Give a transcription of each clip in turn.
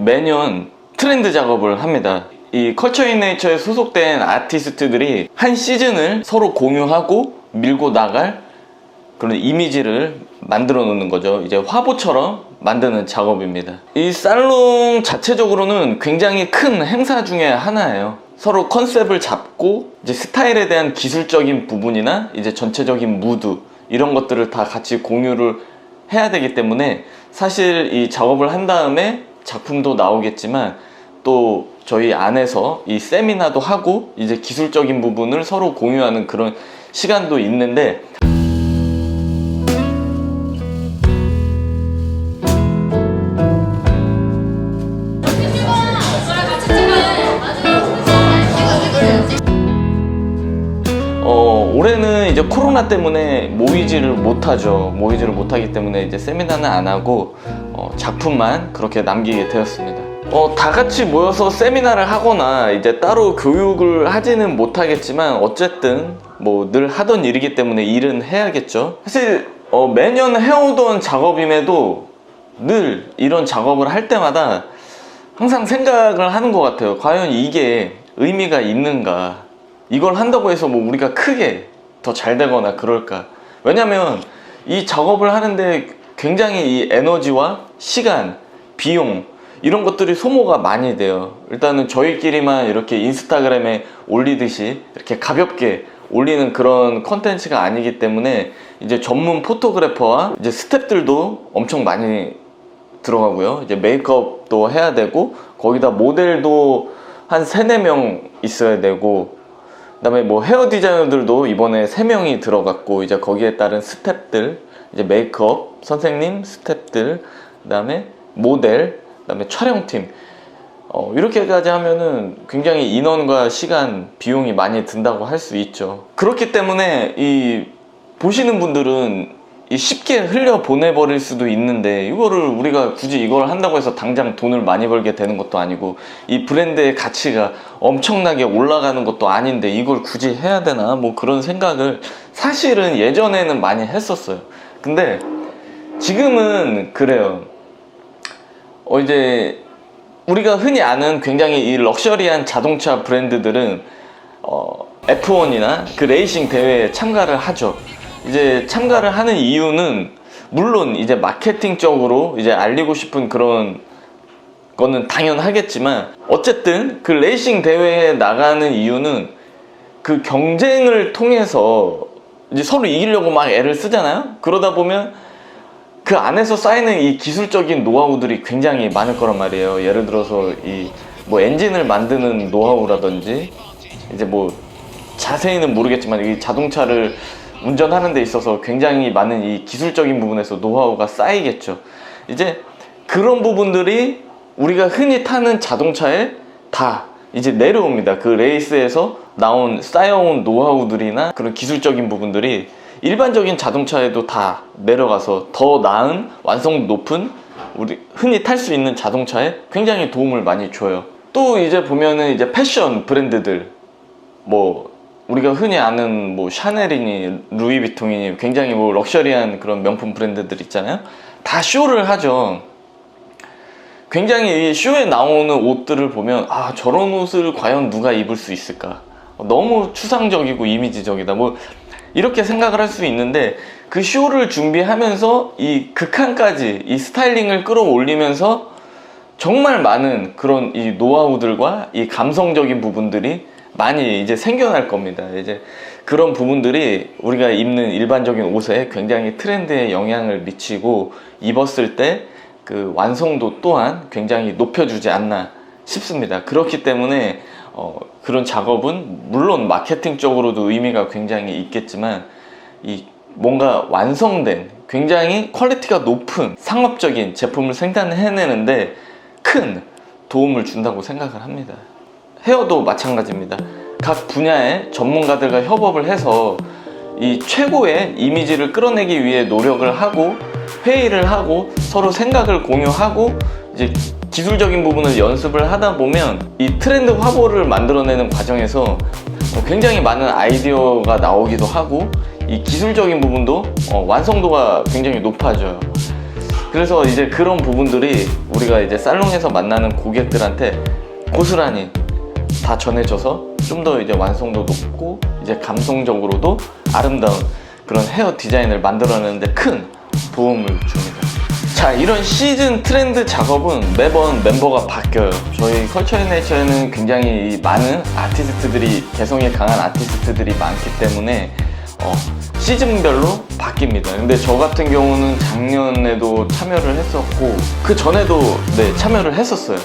매년 트렌드 작업을 합니다. 이 컬처 인 네이처에 소속된 아티스트들이 한 시즌을 서로 공유하고 밀고 나갈 그런 이미지를 만들어 놓는 거죠. 이제 화보처럼 만드는 작업입니다. 이 살롱 자체적으로는 굉장히 큰 행사 중에 하나예요. 서로 컨셉을 잡고 이제 스타일에 대한 기술적인 부분이나 이제 전체적인 무드 이런 것들을 다 같이 공유를 해야 되기 때문에 사실 이 작업을 한 다음에 작품도 나오겠지만 또 저희 안에서 이 세미나도 하고 이제 기술적인 부분을 서로 공유하는 그런 시간도 있는데 이제 코로나 때문에 모이지를 못하죠. 모이지를 못하기 때문에 이제 세미나는 안 하고 어, 작품만 그렇게 남기게 되었습니다. 어, 다 같이 모여서 세미나를 하거나 이제 따로 교육을 하지는 못하겠지만 어쨌든 뭐 늘 하던 일이기 때문에 일은 해야겠죠. 사실 어, 매년 해오던 작업임에도 늘 이런 작업을 할 때마다 항상 생각을 하는 것 같아요. 과연 이게 의미가 있는가? 이걸 한다고 해서 뭐 우리가 크게 더 잘 되거나 그럴까? 왜냐면 이 작업을 하는데 굉장히 이 에너지와 시간, 비용 이런 것들이 소모가 많이 돼요. 일단은 저희끼리만 이렇게 인스타그램에 올리듯이 이렇게 가볍게 올리는 그런 컨텐츠가 아니기 때문에 이제 전문 포토그래퍼와 이제 스탭들도 엄청 많이 들어가고요. 이제 메이크업도 해야 되고 거기다 모델도 한 3, 4명 있어야 되고 그다음에 뭐 헤어 디자이너들도 이번에 3명이 들어갔고 이제 거기에 따른 스탭들 이제 메이크업 선생님 스탭들 그다음에 모델 그다음에 촬영팀. 어, 이렇게까지 하면은 굉장히 인원과 시간 비용이 많이 든다고 할 수 있죠. 그렇기 때문에 이 보시는 분들은 이 쉽게 흘려 보내버릴 수도 있는데 이거를 우리가 굳이 이걸 한다고 해서 당장 돈을 많이 벌게 되는 것도 아니고 이 브랜드의 가치가 엄청나게 올라가는 것도 아닌데 이걸 굳이 해야 되나? 뭐 그런 생각을 사실은 예전에는 많이 했었어요. 근데 지금은 그래요. 어 이제 우리가 흔히 아는 굉장히 이 럭셔리한 자동차 브랜드들은 어, F1이나 그 레이싱 대회에 참가를 하죠. 이제 참가를 하는 이유는 물론 이제 마케팅적으로 이제 알리고 싶은 그런 거는 당연하겠지만 어쨌든 그 레이싱 대회에 나가는 이유는 그 경쟁을 통해서 이제 서로 이기려고 막 애를 쓰잖아요. 그러다 보면 그 안에서 쌓이는 이 기술적인 노하우들이 굉장히 많을 거란 말이에요. 예를 들어서 이 뭐 엔진을 만드는 노하우라든지 이제 뭐 자세히는 모르겠지만 이 자동차를 운전하는 데 있어서 굉장히 많은 이 기술적인 부분에서 노하우가 쌓이겠죠. 이제 그런 부분들이 우리가 흔히 타는 자동차에 다 이제 내려옵니다. 그 레이스에서 나온 쌓여온 노하우들이나 그런 기술적인 부분들이 일반적인 자동차에도 다 내려가서 더 나은 완성 높은 우리 흔히 탈 수 있는 자동차에 굉장히 도움을 많이 줘요. 또 이제 보면은 이제 패션 브랜드들 뭐 우리가 흔히 아는 뭐 샤넬이니 루이비통이니 굉장히 뭐 럭셔리한 그런 명품 브랜드들 있잖아요. 다 쇼를 하죠. 굉장히 이 쇼에 나오는 옷들을 보면 아 저런 옷을 과연 누가 입을 수 있을까? 너무 추상적이고 이미지적이다. 뭐 이렇게 생각을 할 수 있는데 그 쇼를 준비하면서 이 극한까지 이 스타일링을 끌어올리면서 정말 많은 그런 이 노하우들과 이 감성적인 부분들이 많이 이제 생겨날 겁니다. 이제 그런 부분들이 우리가 입는 일반적인 옷에 굉장히 트렌드에 영향을 미치고 입었을 때 그 완성도 또한 굉장히 높여주지 않나 싶습니다. 그렇기 때문에 어, 그런 작업은 물론 마케팅적으로도 의미가 굉장히 있겠지만 이 뭔가 완성된 굉장히 퀄리티가 높은 상업적인 제품을 생산해내는데 큰 도움을 준다고 생각을 합니다. 헤어도 마찬가지입니다. 각 분야의 전문가들과 협업을 해서 이 최고의 이미지를 끌어내기 위해 노력을 하고 회의를 하고 서로 생각을 공유하고 이제 기술적인 부분을 연습을 하다 보면 이 트렌드 화보를 만들어내는 과정에서 어, 굉장히 많은 아이디어가 나오기도 하고 이 기술적인 부분도 어, 완성도가 굉장히 높아져요. 그래서 이제 그런 부분들이 우리가 이제 살롱에서 만나는 고객들한테 고스란히 다 전해져서 좀 더 이제 완성도 높고 이제 감성적으로도 아름다운 그런 헤어 디자인을 만들어내는데 큰 도움을 줍니다. 자, 이런 시즌 트렌드 작업은 매번 멤버가 바뀌어요. 저희 컬처 인 네이처에는 굉장히 이 많은 아티스트들이, 개성이 강한 아티스트들이 많기 때문에 어, 시즌별로 바뀝니다. 근데 저 같은 경우는 작년에도 참여를 했었고, 그 전에도 네, 참여를 했었어요.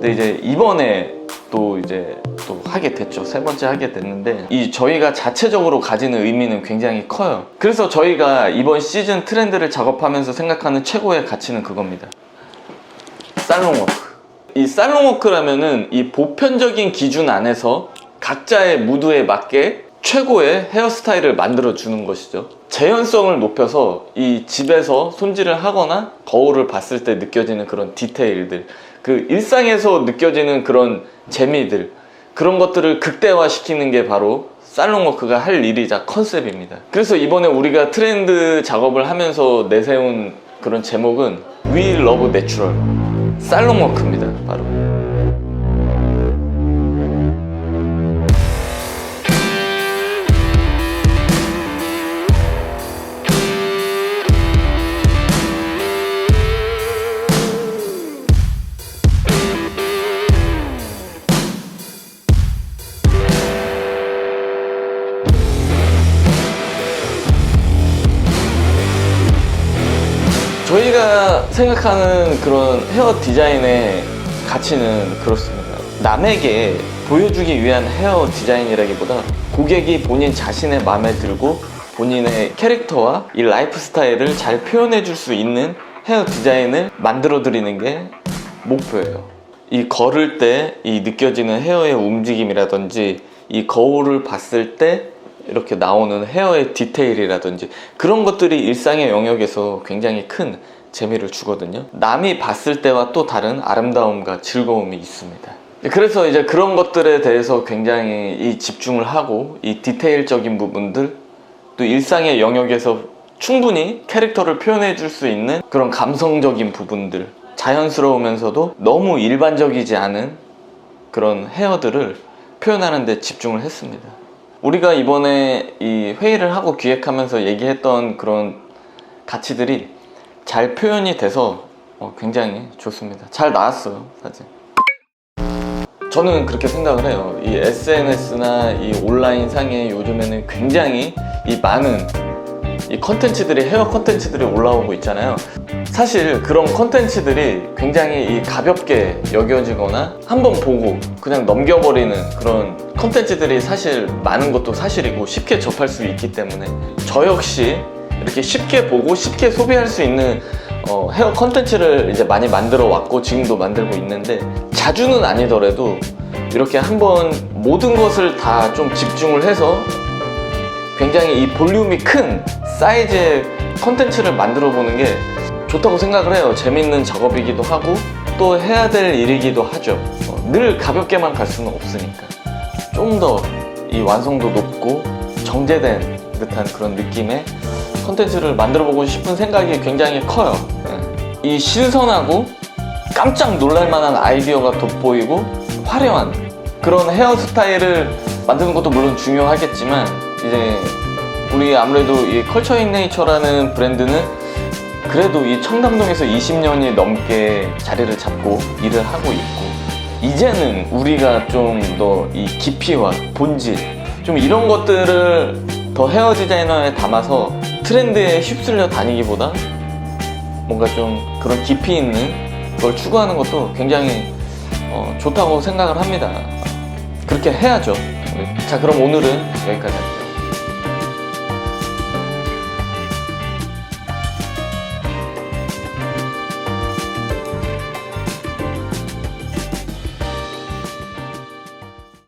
근데 이제 이번에 또 이제 또 하게 됐죠. 세 번째 하게 됐는데 이 저희가 자체적으로 가지는 의미는 굉장히 커요. 그래서 저희가 이번 시즌 트렌드를 작업하면서 생각하는 최고의 가치는 그겁니다. 살롱워크. 이 살롱워크라면은 이 보편적인 기준 안에서 각자의 무드에 맞게 최고의 헤어스타일을 만들어 주는 것이죠. 재현성을 높여서 이 집에서 손질을 하거나 거울을 봤을 때 느껴지는 그런 디테일들, 그 일상에서 느껴지는 그런 재미들, 그런 것들을 극대화시키는 게 바로 살롱워크가 할 일이자 컨셉입니다. 그래서 이번에 우리가 트렌드 작업을 하면서 내세운 그런 제목은 We Love Natural. 살롱워크입니다. 바로. 저희가 생각하는 그런 헤어 디자인의 가치는 그렇습니다. 남에게 보여주기 위한 헤어 디자인이라기보다 고객이 본인 자신의 마음에 들고 본인의 캐릭터와 이 라이프 스타일을 잘 표현해 줄 수 있는 헤어 디자인을 만들어 드리는 게 목표예요. 이 걸을 때 이 느껴지는 헤어의 움직임이라든지 이 거울을 봤을 때 이렇게 나오는 헤어의 디테일이라든지 그런 것들이 일상의 영역에서 굉장히 큰 재미를 주거든요. 남이 봤을 때와 또 다른 아름다움과 즐거움이 있습니다. 그래서 이제 그런 것들에 대해서 굉장히 이 집중을 하고 이 디테일적인 부분들 또 일상의 영역에서 충분히 캐릭터를 표현해 줄 수 있는 그런 감성적인 부분들 자연스러우면서도 너무 일반적이지 않은 그런 헤어들을 표현하는 데 집중을 했습니다. 우리가 이번에 이 회의를 하고 기획하면서 얘기했던 그런 가치들이 잘 표현이 돼서 어, 굉장히 좋습니다. 잘 나왔어요, 사진. 저는 그렇게 생각을 해요. 이 SNS나 이 온라인 상에 요즘에는 굉장히 이 많은 이 컨텐츠들이 헤어 컨텐츠들이 올라오고 있잖아요. 사실 그런 컨텐츠들이 굉장히 이 가볍게 여겨지거나 한번 보고 그냥 넘겨버리는 그런 컨텐츠들이 사실 많은 것도 사실이고 쉽게 접할 수 있기 때문에 저 역시 이렇게 쉽게 보고 쉽게 소비할 수 있는 어, 헤어 컨텐츠를 이제 많이 만들어 왔고 지금도 만들고 있는데 자주는 아니더라도 이렇게 한번 모든 것을 다 좀 집중을 해서 굉장히 이 볼륨이 큰 사이즈의 컨텐츠를 만들어 보는 게 좋다고 생각을 해요. 재밌는 작업이기도 하고 또 해야 될 일이기도 하죠. 어, 늘 가볍게만 갈 수는 없으니까 좀 더 이 완성도 높고 정제된 듯한 그런 느낌의 컨텐츠를 만들어 보고 싶은 생각이 굉장히 커요. 네. 이 신선하고 깜짝 놀랄 만한 아이디어가 돋보이고 화려한 그런 헤어스타일을 만드는 것도 물론 중요하겠지만 이제 우리 아무래도 이 컬처 인 네이처라는 브랜드는 그래도 이 청담동에서 20년이 넘게 자리를 잡고 일을 하고 있고 이제는 우리가 좀 더 이 깊이와 본질 좀 이런 것들을 더 헤어 디자이너에 담아서 트렌드에 휩쓸려 다니기보다 뭔가 좀 그런 깊이 있는 걸 추구하는 것도 굉장히 어, 좋다고 생각을 합니다. 그렇게 해야죠. 자, 그럼 오늘은 여기까지 할게요.